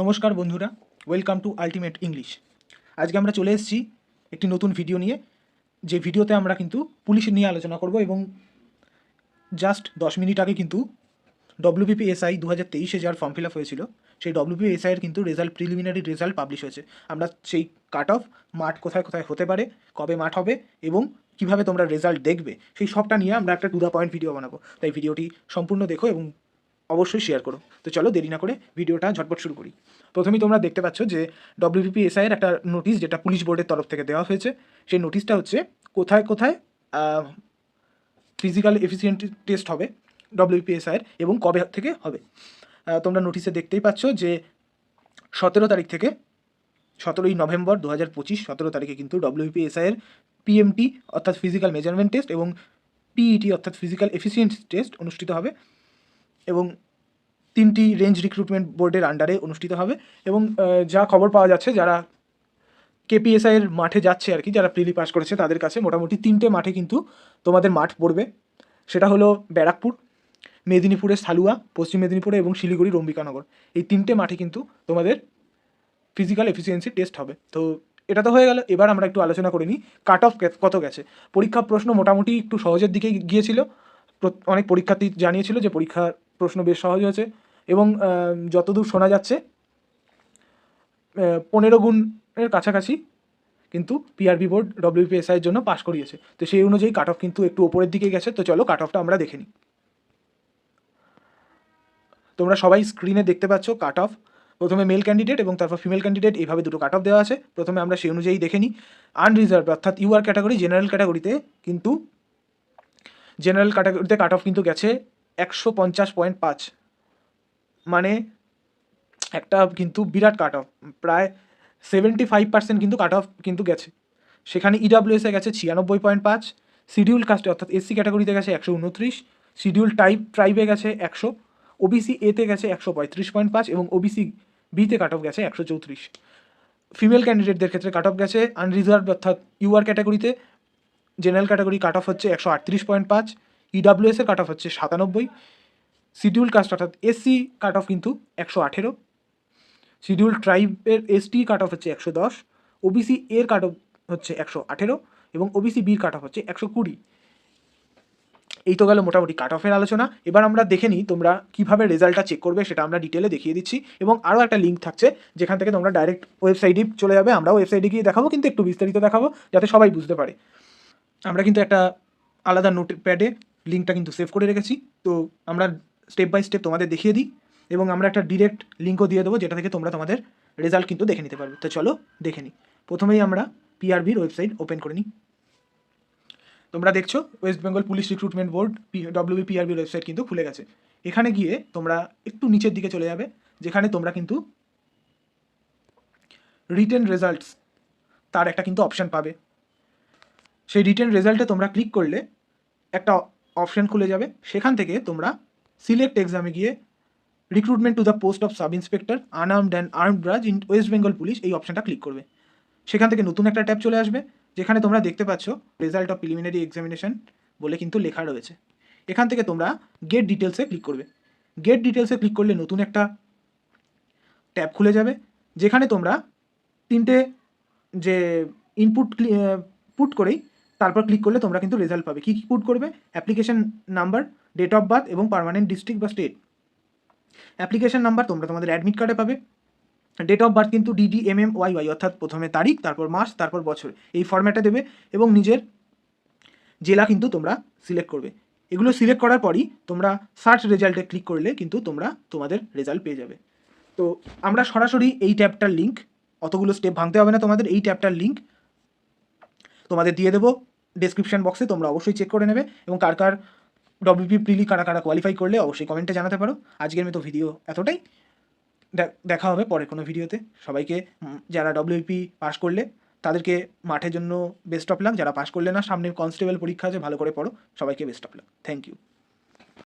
নমস্কার বন্ধুরা welcome to ultimate English আজকে আমরা চলে এসেছি একটি নতুন ভিডিও নিয়ে, যে ভিডিওতে আমরা কিন্তু পুলিশ নিয়ে আলোচনা করব এবং জাস্ট দশ মিনিট আগে কিন্তু ডব্লিউবিপি এসআই দু হাজার তেইশে যার ফর্ম ফিল আপ হয়েছিল, সেই ডব্লিউবিপি এসআইয়ের কিন্তু রেজাল্ট প্রিলিমিনারি রেজাল্ট পাবলিশ হয়েছে। আমরা সেই কাট অফ মাঠ কোথায় কোথায় হতে পারে, কবে মাঠ হবে এবং কীভাবে তোমরা রেজাল্ট দেখবে, সেই সবটা নিয়ে আমরা একটা টু দ্য পয়েন্ট ভিডিও বানাবো। তাই ভিডিওটি সম্পূর্ণ দেখো এবং অবশ্যই শেয়ার করো। তো চলো দেরি না করে ভিডিওটা ঝটপট শুরু করি। প্রথমেই তোমরা দেখতে পাচ্ছ যে ডব্লিউবিপি এসআইয়ের একটা নোটিশ যেটা পুলিশ বোর্ডের তরফ থেকে দেওয়া হয়েছে, সেই নোটিশটা হচ্ছে কোথায় কোথায় ফিজিক্যাল এফিসিয়েন্ট টেস্ট হবে ডব্লিউপিএসআইয়ের এবং কবে থেকে হবে। তোমরা নোটিশে দেখতেই পাচ্ছ যে সতেরো তারিখ থেকে সতেরোই নভেম্বর দু হাজার পঁচিশ, সতেরো তারিখে কিন্তু ডব্লিউপিএসআইয়ের পিএমটি অর্থাৎ ফিজিক্যাল মেজারমেন্ট টেস্ট এবং পিইটি অর্থাৎ ফিজিক্যাল এফিসিয়েন্ট টেস্ট অনুষ্ঠিত হবে। এবং তিনটি রেঞ্জ রিক্রুটমেন্ট বোর্ডের আন্ডারে অনুষ্ঠিত হবে এবং যা খবর পাওয়া যাচ্ছে যারা কেপিএসআই এর মাঠে যাচ্ছে আর কি, যারা প্রিলি পাস করেছে তাদের কাছে মোটামুটি তিনটে মাঠে কিন্তু তোমাদের মাঠ পড়বে। সেটা হলো ব্যারাকপুর মেদিনীপুরের সালুয়া, পশ্চিম মেদিনীপুরে এবং শিলিগুড়ির অম্বিকানগর এই তিনটে মাঠে কিন্তু তোমাদের ফিজিক্যাল এফিসিয়েন্সি টেস্ট হবে। তো এটা তো হয়ে গেল, এবার আমরা একটু আলোচনা করে নিই কাট অফ কত গেছে। পরীক্ষা প্রশ্ন মোটামুটি একটু সহজের দিকেই গিয়েছিল। অনেক পরীক্ষার্থী জানিয়েছিল যে পরীক্ষার প্রশ্ন বেশ সহজ হয়েছে এবং যতদূর শোনা যাচ্ছে পনেরো গুণের কাছাকাছি কিন্তু পিআরবি বোর্ড ডব্লিউপিএসআইয়ের জন্য পাশ করিয়েছে। তো সেই অনুযায়ী কাট অফ কিন্তু একটু ওপরের দিকে গেছে। তো চলো কাট অফটা আমরা দেখে নিই। তোমরা সবাই স্ক্রিনে দেখতে পাচ্ছ কাট অফ প্রথমে মেল ক্যান্ডিডেট এবং তারপর ফিমেল ক্যান্ডিডেট এইভাবে দুটো কাট অফ দেওয়া আছে। প্রথমে আমরা সেই অনুযায়ী দেখে নিই। আনরিজার্ভ অর্থাৎ ইউআর ক্যাটাগরি জেনারেল ক্যাটাগরিতে কিন্তু জেনারেল ক্যাটাগরিতে কাট অফ কিন্তু গেছে একশো পঞ্চাশ পয়েন্ট পাঁচ। মানে একটা কিন্তু বিরাট কাট অফ প্রায় সেভেন্টি ফাইভ পার্সেন্ট কিন্তু কাট অফ কিন্তু গেছে। সেখানে ইডাব্লিউএসে গেছে ছিয়ানব্বই পয়েন্ট পাঁচ শিডিউল কাস্টে অর্থাৎ এসসি ক্যাটাগরিতে গেছে একশো উনত্রিশ শিডিউল টাইপ ট্রাইবে গেছে একশো ওবিসি এতে গেছে একশো পঁয়ত্রিশ পয়েন্ট পাঁচ এবং ওবিসি বিতে কাট অফ গেছে একশো চৌত্রিশ। ফিমেল ক্যান্ডিডেটদের ক্ষেত্রে কাট অফ গেছে আনরিজার্ভ অর্থাৎ ইউআর ক্যাটাগরিতে জেনারেল ক্যাটাগরি কাট অফ হচ্ছে একশো আটত্রিশ পয়েন্ট পাঁচ ইডাব্লিউএসের কাট অফ হচ্ছে সাতানব্বই শিডিউল কাস্ট অর্থাৎ এসসি কাট অফ কিন্তু একশো আঠেরো শিডিউল ট্রাইবের এসটি কাট অফ হচ্ছে একশো দশ ওবিসি এর কাট অফ হচ্ছে একশো আঠেরো এবং ওবিসি বির কাট অফ হচ্ছে একশো কুড়ি। এই তো গেল মোটামুটি কাট অফের আলোচনা। এবার আমরা দেখে নিই তোমরা কীভাবে রেজাল্টটা চেক করবে, সেটা আমরা ডিটেলে দেখিয়ে দিচ্ছি। এবং আরও একটা লিঙ্ক থাকছে, যেখান থেকে তোমরা ডাইরেক্ট ওয়েবসাইটে চলে যাবে। আমরা ওয়েবসাইটে গিয়ে দেখাবো, কিন্তু একটু বিস্তারিত দেখাবো, যাতে সবাই বুঝতে পারে। আমরা কিন্তু একটা আলাদা নোট প্যাডে লিঙ্কটা কিন্তু সেভ করে রেখেছি। তো আমরা স্টেপ বাই স্টেপ তোমাদের দেখিয়ে দিই এবং আমরা একটা ডিরেক্ট লিঙ্কও দিয়ে দেবো, যেটা থেকে তোমরা তোমাদের রেজাল্ট কিন্তু দেখে নিতে পারবে। তো চলো দেখে নিই। প্রথমেই আমরা পিআরবির ওয়েবসাইট ওপেন করে নিই। তোমরা দেখছ West Bengal police recruitment board WB পিআরবির website কিন্তু খুলে গেছে। এখানে গিয়ে তোমরা একটু নিচের দিকে চলে যাবে, যেখানে তোমরা কিন্তু রিটেন রেজাল্টস তার একটা কিন্তু অপশান পাবে। সেই রিটেন রেজাল্টে তোমরা ক্লিক করলে একটা অপশন খুলে যাবে। সেখান থেকে তোমরা সিলেক্ট এক্সামে গিয়ে recruitment to the post of sub inspector unarmed and armed branch in West Bengal police এই অপশনটা ক্লিক করবে। সেখান থেকে নতুন একটা ট্যাব চলে আসবে, যেখানে তোমরা দেখতে পাচ্ছ রেজাল্ট অফ প্রিলিমিনারি এক্সামিনেশন বলে কিন্তু লেখা রয়েছে। এখান থেকে তোমরা গেট ডিটেলসে ক্লিক করবে। গেট ডিটেলসে ক্লিক করলে নতুন একটা ট্যাব খুলে যাবে, যেখানে তোমরা তিনটে যে ইনপুট পুট করেই তারপর ক্লিক করলে তোমরা কিন্তু রেজাল্ট পাবে। কী কী পুট করবে? Application number date of birth এবং পার্মানেন্ট ডিস্ট্রিক্ট বা স্টেট অ্যাপ্লিকেশন নাম্বার তোমরা তোমাদের অ্যাডমিট কার্ডে পাবে। ডেট অফ বার্থ কিন্তু DD M M Y Y অর্থাৎ প্রথমে তারিখ, তারপর মাস, তারপর বছর। এই ফরম্যাটে দেবে এবং নিজের জেলা কিন্তু তোমরা সিলেক্ট করবে। এগুলো সিলেক্ট করার পরই তোমরা সার্চ রেজাল্টে ক্লিক করলে কিন্তু তোমরা তোমাদের রেজাল্ট পেয়ে যাবে। তো আমরা সরাসরি এই ট্যাবটার লিঙ্ক অতগুলো স্টেপ ভাঙতে হবে না তোমাদের, এই ট্যাবটার লিঙ্ক তোমাদের দিয়ে দেবো। ডেসক্রিপশন বক্সে তোমরা অবশ্যই চেক করে নেবে এবং কার কার ডব্লিউপি প্রিলি কারা কারা কোয়ালিফাই করলে অবশ্যই কমেন্টে জানাতে পারো। আজকের মতো ভিডিও এতটাই। দেখা হবে পরে কোনো ভিডিওতে সবাইকে যারা ডব্লিউপি পাস করলে, তাদেরকে মাঠের জন্য বেস্ট অফ লাগ যারা পাস করলে না, সামনে কনস্টেবল পরীক্ষা আছে, ভালো করে পড়ো। সবাইকে best of luck thank you